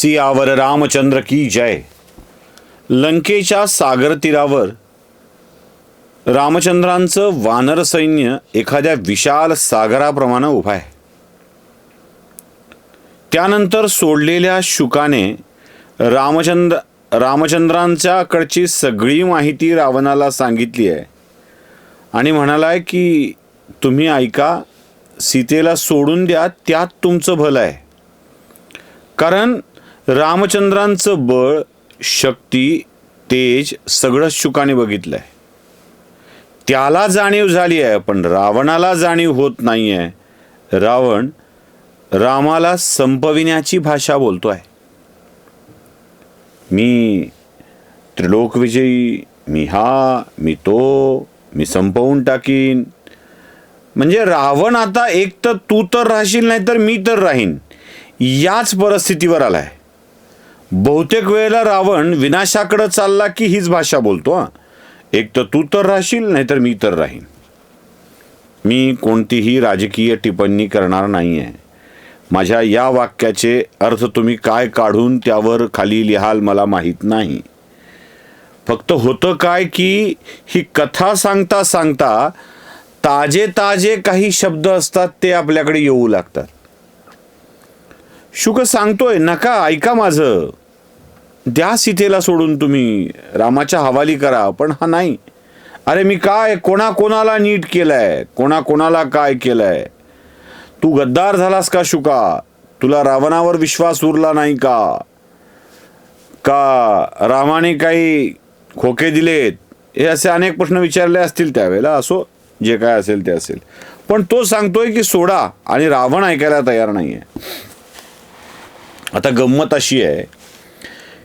सियावर रामचंद्र की जय. लंकेच्या सागर तीरावर रामचंद्रांचं वानर सैन्य एखाद्या विशाल सागराप्रमाणे उभा आहे. त्यानंतर सोडलेल्या शुकाने रामचंद्र रामचंद्रांच्याकडची सगळी माहिती रावणाला सांगितली आहे. आणि म्हणालाय की तुम्ही ऐका सीतेला सोडून द्या त्यात तुमचं भलं आहे. कारण रामचंद्रांचं बळ शक्ती तेज सगळंच शुकाने बघितलंय. त्याला जाणीव झाली आहे पण रावणाला जाणीव होत नाही आहे रावण रामाला संपविण्याची भाषा बोलतो आहे मी त्रिलोकविजयी मी हा मी तो मी संपवून टाकीन. म्हणजे रावण आता एक तर तू तर राहशील नाही तर मी तर राहीन. याच परिस्थितीवर आलाय. बहुतेक वेळेला रावण विनाशाकडे चालला की हीच भाषा बोलतो हा. एक तर तू तर राहशील नाहीतर मी तर राहीन. मी कोणतीही राजकीय टिप्पणी करणार नाही आहे माझ्या या वाक्याचे अर्थ तुम्ही काय काढून त्यावर खाली लिहाल मला माहीत नाही. फक्त होतं काय की ही कथा सांगता सांगता ताजे ताजे काही शब्द असतात ते आपल्याकडे येऊ लागतात. शुक सांगतोय नका ऐका माझं. द्या सीतेला सोडून तुम्ही रामाच्या हवाली करा पण हा नाही. अरे मी काय कोणा कोणाला नीट केलंय? कोणा कोणाला काय केलंय? तू गद्दार झालास का शुका? तुला रावणावर विश्वास उरला नाही का? का रामाने काही खोके दिलेत? हे असे अनेक प्रश्न विचारले असतील त्यावेळेला असो जे काय असेल ते असेल. पण तो सांगतोय की सोडा आणि रावण ऐकायला तयार नाहीये. आता गंमत अशी आहे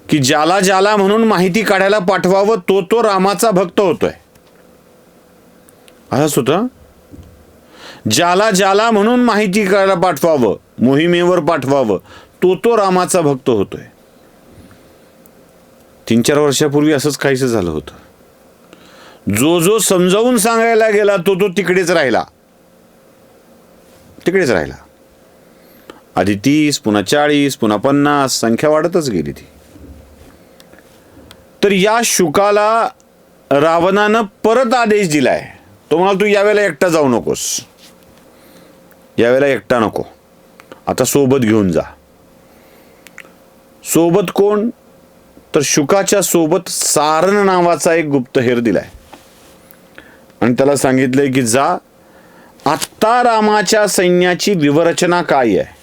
की ज्याला ज्याला म्हणून माहिती काढायला पाठवावं तो तो रामाचा भक्त होतोय. असंच होतं ज्याला ज्याला म्हणून माहिती काढायला पाठवावं मोहिमेवर पाठवावं तो तो रामाचा भक्त होतोय. तीन चार वर्षापूर्वी असंच काहीसं झालं होतं. जो जो समजावून सांगायला गेला तो तो तिकडेच राहिला. तिकडेच राहिला. आधी तीस पुन्हा चाळीस पुन्हा पन्नास संख्या वाढतच गेली ती. तर या शुकाला रावणानं परत आदेश दिलाय. तो म्हणाल तू यावेळेला एकटा जाऊ नकोस. यावेळेला एकटा नको. आता सोबत घेऊन जा. सोबत कोण? तर शुकाच्या सोबत सारण नावाचा एक गुप्तहेर दिलाय. आणि त्याला सांगितलंय की जा आत्ता रामाच्या सैन्याची विवरचना काय आहे?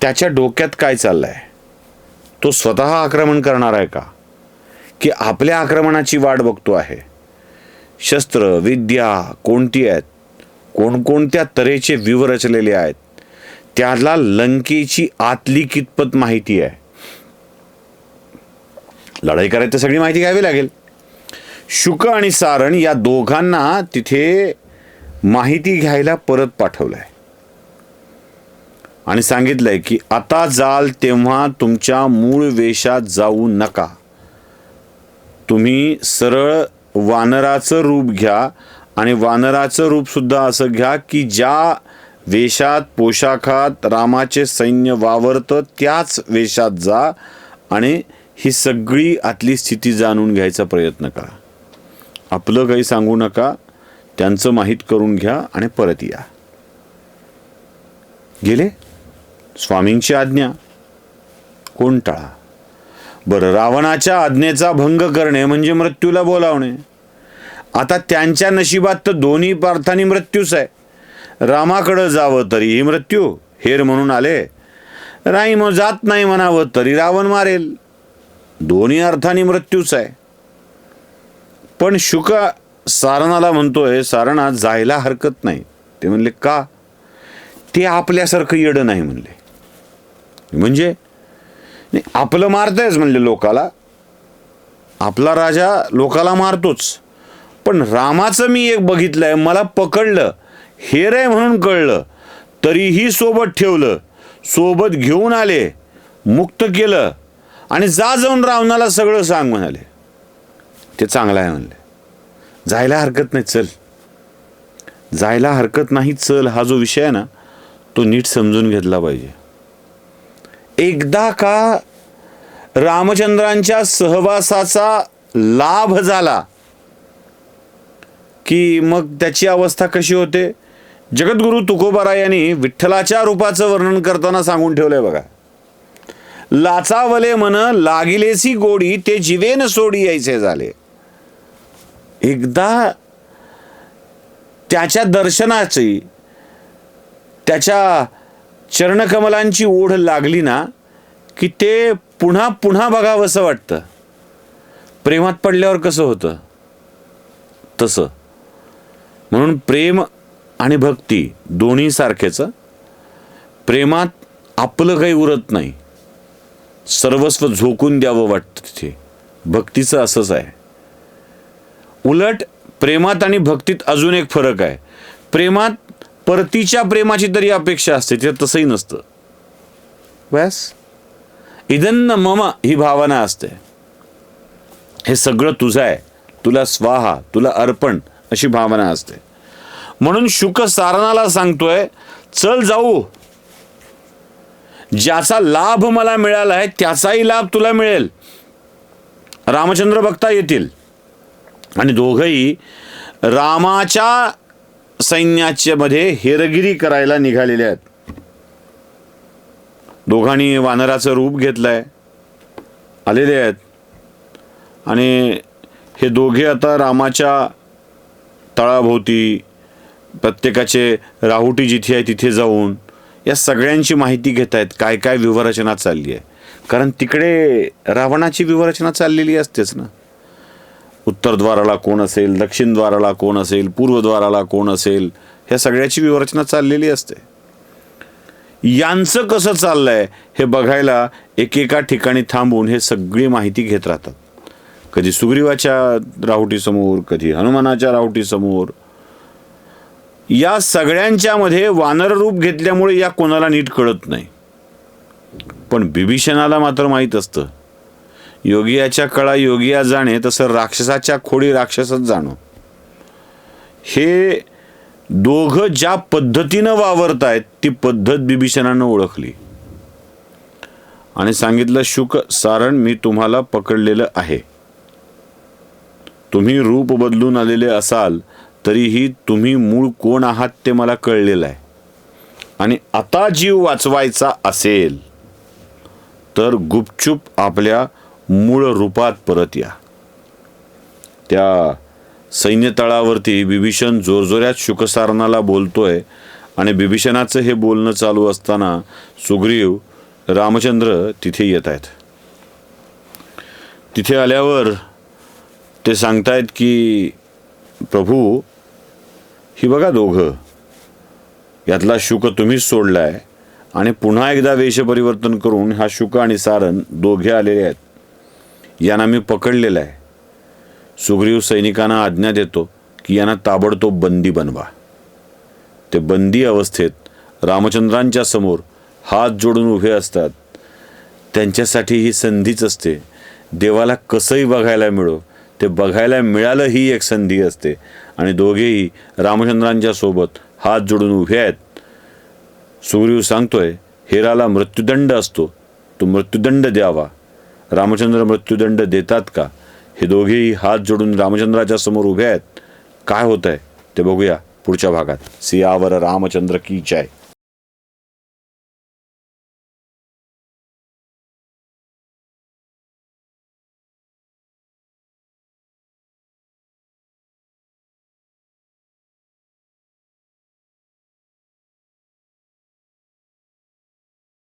त्याच्या डोक्यात काय चाललंय? तो स्वतः आक्रमण करणार आहे का? की आपल्या आक्रमणाची वाट बघतो आहे? शस्त्र विद्या कोणती आहेत? कोणकोणत्या तऱ्हेचे व्यूह रचलेले आहेत? त्याला लंकेची आतली कितपत माहिती आहे? लढाई करायची सगळी माहिती घ्यावी लागेल. शुक आणि सारण या दोघांना तिथे माहिती घ्यायला परत पाठवलं आहे आणि सांगितलंय की आता जाल तेव्हा तुमच्या मूळ वेशात जाऊ नका. तुम्ही सरळ वानराचं रूप घ्या आणि वानराचं रूप सुद्धा असं घ्या की ज्या वेशात पोशाखात रामाचे सैन्य वावरतं त्याच वेशात जा आणि ही सगळी आतली स्थिती जाणून घ्यायचा प्रयत्न करा. आपलं काही सांगू नका त्यांचं माहीत करून घ्या आणि परत या. गेले? स्वामींची आज्ञा. कोण टाळा बरं रावणाच्या आज्ञेचा भंग करणे म्हणजे मृत्यूला बोलावणे. आता त्यांच्या नशिबात तर दोन्ही पार्थानी मृत्यूच आहे. रामाकडं जावं तरीही मृत्यू हेर म्हणून आले. राई मग जात नाही म्हणावं तरी रावण मारेल. दोन्ही अर्थाने मृत्यूच आहे. पण शुक सारणाला म्हणतोय सारणा जायला हरकत नाही. ते म्हणले का? ते आपल्यासारखं येडं नाही म्हणले. म्हणजे? नाही आपलं मारतंयच म्हणले लोकाला. आपला राजा लोकाला मारतोच. पण रामाचं मी एक बघितलंय मला पकडलं. हेर आहे म्हणून कळलं. तरीही सोबत ठेवलं. सोबत घेऊन आले मुक्त केलं. आणि जा जाऊन रावणाला सगळं सांग म्हणाले. ते चांगलं आहे म्हणले. जायला हरकत नाही चल. जायला हरकत नाही चल. हा जो विषय आहे ना तो नीट समजून घेतला पाहिजे. एकदा का रामचंद्रांच्या सहवासाचा लाभ झाला की मग त्याची अवस्था कशी होते? जगद्गुरु तुकोबारा यांनी विठ्ठलाच्या रूपाचं वर्णन करताना सांगून ठेवलंय बघा. लाचावले मन लागिलेसी गोडी ते जीवेन सोडी यायचे झाले. एकदा त्याच्या दर्शनाची त्याच्या चरणकमलांची ओढ लागली ना की ते पुन्हा पुन्हा बघावंसं वाटतं. प्रेमात पडल्यावर कसं होतं? तसं. म्हणून प्रेम आणि भक्ती दोन्ही सारखेच. प्रेमात आपलं काही उरत नाही. सर्वस्व झोकून द्यावं वाटतं तिथे. भक्तीचं असंच आहे. उलट प्रेमात आणि भक्तीत अजून एक फरक आहे. प्रेमात परतीच्या प्रेमाची तरी अपेक्षा असते ते तसंही नसतं. बस. इदन्न मम ही भावना असते. हे सगळं तुझं आहे. तुला स्वाहा तुला अर्पण अशी भावना असते. म्हणून शुक सारणाला सांगतोय चल जाऊ. ज्याचा लाभ मला मिळाला आहे त्याचाही लाभ तुला मिळेल. रामचंद्र बघता येतील. आणि दोघही रामाच्या सैन्याच्या मध्ये हेरगिरी करायला निघालेले आहेत. दोघांनी वानराचं रूप घेतलंय. आलेले आहेत. आणि हे दोघे आता रामाच्या तळाभोवती प्रत्येकाचे राहुटी जिथे आहे तिथे जाऊन या सगळ्यांची माहिती घेत आहेत. काय काय व्यूहरचना चालली आहे. कारण तिकडे रावणाची व्यूहरचना चाललेली असतेच ना. उत्तरद्वाराला कोण असेल दक्षिण द्वाराला कोण असेल पूर्वद्वाराला कोण असेल ह्या सगळ्याची विवरचना चाललेली असते. यांचं कसं चाललंय हे बघायला एकेका ठिकाणी थांबून हे सगळी माहिती घेत राहतात. कधी सुग्रीवाच्या राहुटीसमोर कधी हनुमानाच्या राहुटीसमोर. या सगळ्यांच्या मध्ये वानर रूप घेतल्यामुळे या कोणाला नीट कळत नाही. पण बिभीषणाला मात्र माहीत असतं. योगियाच्या कळा योगिया जाणे तसं राक्षसाच्या खोडी राक्षसच जाणो. हे दोघं ज्या पद्धतीनं वावरतायत ती पद्धत बिभीषणानं ओळखली. आणि सांगितलं शुक सारण मी तुम्हाला पकडलेलं आहे. तुम्ही रूप बदलून आलेले असाल तरीही तुम्ही मूळ कोण आहात ते मला कळलेलं आहे. आणि आता जीव वाचवायचा असेल तर गुपचूप आपल्या मूळ रूपात परत या. त्या सैन्यतळावरती बिभीषण जोरजोऱ्यात शुकसारणाला बोलतोय आणि बिभीषणाचं हे बोलणं चालू असताना सुग्रीव रामचंद्र तिथे येत आहेत. तिथे आल्यावर ते सांगतायत की प्रभू ही बघा दोघं. यातला शुक तुम्हीच सोडलाय आणि पुन्हा एकदा वेश परिवर्तन करून हा शुक आणि सारण दोघे आलेले आहेत. यांना मी पकडलेलं आहे. सुग्रीव सैनिकांना आज्ञा देतो की यांना ताबडतोब बंदी बनवा. ते बंदी अवस्थेत रामचंद्रांच्या समोर हात जोडून उभे असतात. त्यांच्यासाठी ही संधीच असते. देवाला कसंही बघायला मिळो ते बघायला मिळालं ही एक संधी असते. आणि दोघेही रामचंद्रांच्या सोबत हात जोडून उभे आहेत. सुग्रीव सांगतोय हेराला मृत्यूदंड असतो. तो मृत्यूदंड द्यावा. रामचंद्र मृत्यूदंड देतात का? हे दोघेही हात जोडून रामचंद्राच्या समोर उभे आहेत. काय होत आहे ते बघूया पुढच्या भागात. सियावर रामचंद्र की जय?